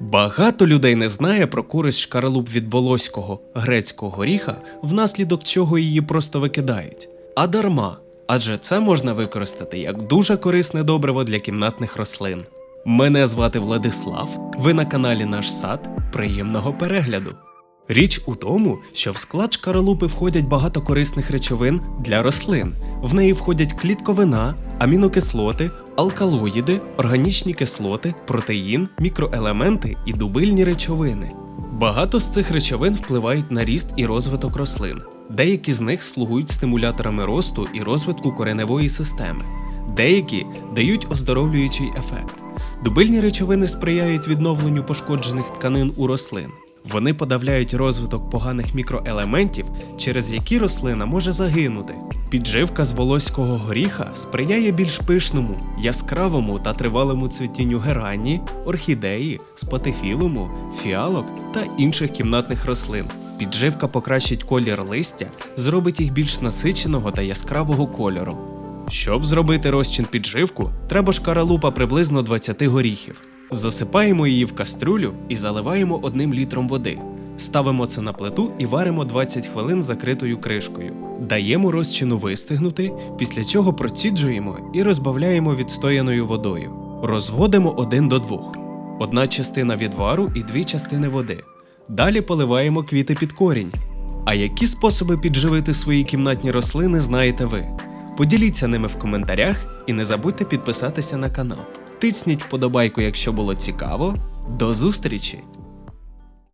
Багато людей не знає про користь шкаралуп від волоського грецького горіха, внаслідок чого її просто викидають. А дарма, адже це можна використати як дуже корисне добриво для кімнатних рослин. Мене звати Владислав. Ви на каналі Наш Сад. Приємного перегляду. Річ у тому, що в склад шкаралупи входять багато корисних речовин для рослин. В неї входять клітковина, амінокислоти, алкалоїди, органічні кислоти, протеїн, мікроелементи і дубильні речовини. Багато з цих речовин впливають на ріст і розвиток рослин. Деякі з них слугують стимуляторами росту і розвитку кореневої системи. Деякі дають оздоровлюючий ефект. Дубильні речовини сприяють відновленню пошкоджених тканин у рослин. Вони подавляють розвиток поганих мікроелементів, через які рослина може загинути. Підживка з волоського горіха сприяє більш пишному, яскравому та тривалому цвітінню герані, орхідеї, спатифілуму, фіалок та інших кімнатних рослин. Підживка покращить колір листя, зробить їх більш насиченого та яскравого кольору. Щоб зробити розчин підживку, треба шкаралупа приблизно 20 горіхів. Засипаємо її в кастрюлю і заливаємо одним літром води. Ставимо це на плиту і варимо 20 хвилин закритою кришкою. Даємо розчину вистигнути, після чого проціджуємо і розбавляємо відстояною водою. Розводимо 1 до 2. Одна частина відвару і дві частини води. Далі поливаємо квіти під корінь. А які способи підживити свої кімнатні рослини знаєте ви? Поділіться ними в коментарях і не забудьте підписатися на канал. Тисніть вподобайку, якщо було цікаво. До зустрічі!